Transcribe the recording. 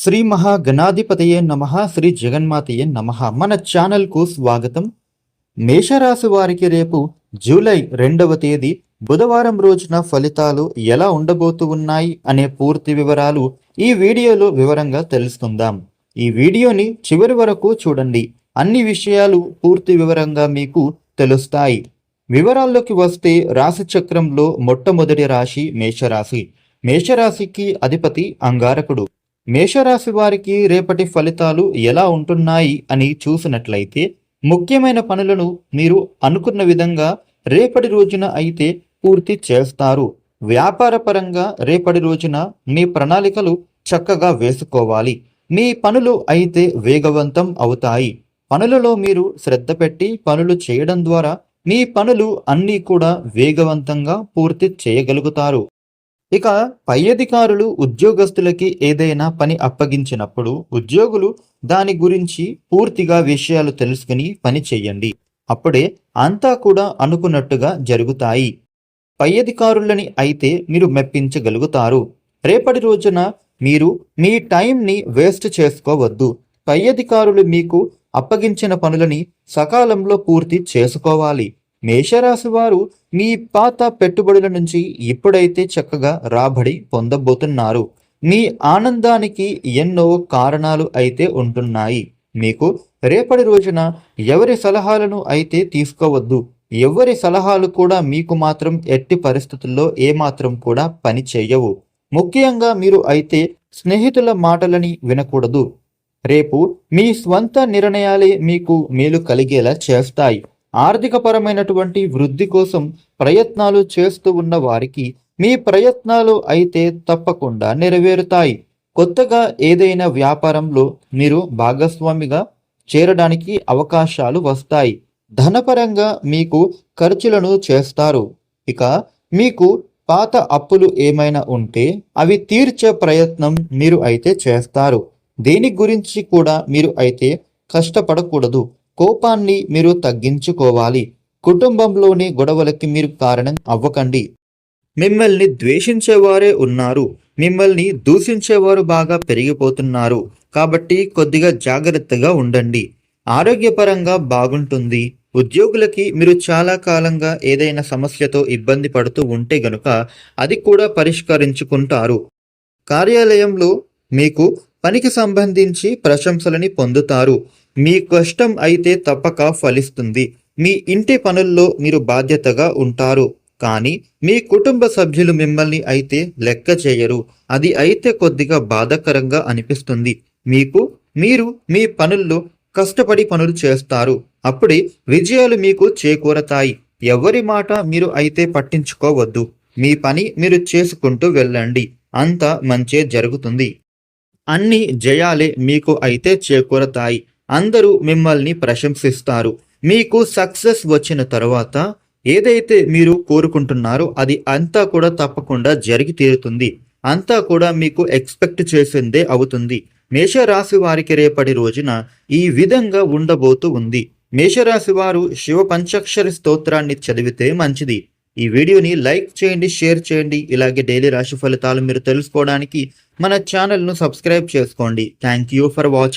శ్రీ మహాగణాధిపతయే నమ శ్రీ జగన్మాతయే నమ. మన ఛానల్కు స్వాగతం. మేషరాశి వారికి రేపు జూలై రెండవ తేదీ బుధవారం రోజున ఫలితాలు ఎలా ఉండబోతూ ఉన్నాయి అనే పూర్తి వివరాలు ఈ వీడియోలో వివరంగా తెలుసుకుందాం. ఈ వీడియోని చివరి వరకు చూడండి. అన్ని విషయాలు పూర్తి వివరంగా మీకు తెలుస్తాయి. వివరాల్లోకి వస్తే రాశి చక్రంలో మొట్టమొదటి రాశి మేషరాశి. మేషరాశికి అధిపతి అంగారకుడు. మేషరాశి వారికి రేపటి ఫలితాలు ఎలా ఉంటున్నాయి అని చూసినట్లయితే ముఖ్యమైన పనులను మీరు అనుకున్న విధంగా రేపటి రోజున అయితే పూర్తి చేస్తారు. వ్యాపార పరంగా రేపటి రోజున మీ ప్రణాళికలు చక్కగా వేసుకోవాలి. మీ పనులు అయితే వేగవంతం అవుతాయి. పనులలో మీరు శ్రద్ధ పెట్టి పనులు చేయడం ద్వారా మీ పనులు అన్నీ కూడా వేగవంతంగా పూర్తి చేయగలుగుతారు. ఇక పై అధికారులు ఉద్యోగస్తులకి ఏదైనా పని అప్పగించినప్పుడు ఉద్యోగులు దాని గురించి పూర్తిగా విషయాలు తెలుసుకుని పని చేయండి. అప్పుడే అంతా కూడా అనుకున్నట్టుగా జరుగుతాయి. పై అధికారులని అయితే మీరు మెప్పించగలుగుతారు. రేపటి రోజున మీరు మీ టైంని వేస్ట్ చేసుకోవద్దు. పై అధికారులు మీకు అప్పగించిన పనులని సకాలంలో పూర్తి చేసుకోవాలి. మేషరాశి వారు మీ పాత పెట్టుబడుల నుంచి ఇప్పుడైతే చక్కగా రాబడి పొందబోతున్నారు. మీ ఆనందానికి ఎన్నో కారణాలు అయితే ఉంటున్నాయి. మీకు రేపటి రోజున ఎవరి సలహాలను అయితే తీసుకోవద్దు. ఎవరి సలహాలు కూడా మీకు మాత్రం ఎట్టి పరిస్థితుల్లో ఏమాత్రం కూడా పని చేయవు. ముఖ్యంగా మీరు అయితే స్నేహితుల మాటలని వినకూడదు. రేపు మీ స్వంత నిర్ణయాలే మీకు మేలు కలిగేలా చేస్తాయి. ఆర్థికపరమైనటువంటి వృద్ధి కోసం ప్రయత్నాలు చేస్తూ ఉన్న వారికి మీ ప్రయత్నాలు అయితే తప్పకుండా నెరవేరుతాయి. కొత్తగా ఏదైనా వ్యాపారంలో మీరు భాగస్వామిగా చేరడానికి అవకాశాలు వస్తాయి. ధనపరంగా మీకు ఖర్చులను చేస్తారు. ఇక మీకు పాత అప్పులు ఏమైనా ఉంటే అవి తీర్చే ప్రయత్నం మీరు అయితే చేస్తారు. దేని గురించి కూడా మీరు అయితే కష్టపడకూడదు. కోపాన్ని మీరు తగ్గించుకోవాలి. కుటుంబంలోని గొడవలకి మీరు కారణం అవ్వకండి. మిమ్మల్ని ద్వేషించేవారే ఉన్నారు. మిమ్మల్ని దూషించేవారు బాగా పెరిగిపోతున్నారు. కాబట్టి కొద్దిగా జాగ్రత్తగా ఉండండి. ఆరోగ్యపరంగా బాగుంటుంది. ఉద్యోగులకి మీరు చాలా కాలంగా ఏదైనా సమస్యతో ఇబ్బంది పడుతూ ఉంటే గనుక అది కూడా పరిష్కరించుకుంటారు. కార్యాలయంలో మీకు పనికి సంబంధించి ప్రశంసలని పొందుతారు. మీ కష్టం అయితే తప్పక ఫలిస్తుంది. మీ ఇంటి పనుల్లో మీరు బాధ్యతగా ఉంటారు. కానీ మీ కుటుంబ సభ్యులు మిమ్మల్ని అయితే లెక్క చేయరు. అది అయితే కొద్దిగా బాధాకరంగా అనిపిస్తుంది. మీకు మీరు మీ పనుల్లో కష్టపడి పనులు చేస్తారు. అప్పుడే విజయాలు మీకు చేకూరతాయి. ఎవరి మాట మీరు అయితే పట్టించుకోవద్దు. మీ పని మీరు చేసుకుంటూ వెళ్ళండి. అంత మంచే జరుగుతుంది. అన్ని జయాలే మీకు అయితే చేకూరతాయి. అందరూ మిమ్మల్ని ప్రశంసిస్తారు. మీకు సక్సెస్ వచ్చిన తర్వాత ఏదైతే మీరు కోరుకుంటున్నారో అది అంతా కూడా తప్పకుండా జరిగి తీరుతుంది. అంతా కూడా మీకు ఎక్స్పెక్ట్ చేసిందే అవుతుంది. మేషరాశి వారికి రేపటి రోజున ఈ విధంగా ఉండబోతూ ఉంది. మేషరాశి వారు శివ పంచాక్షరి స్తోత్రాన్ని చదివితే మంచిది. ఈ వీడియోని లైక్ చేయండి షేర్ చేయండి. ఇలాగే డైలీ రాశి ఫలితాలు మీరు తెలుసుకోవడానికి మన ఛానల్ను సబ్స్క్రైబ్ చేసుకోండి. Thank you for watching.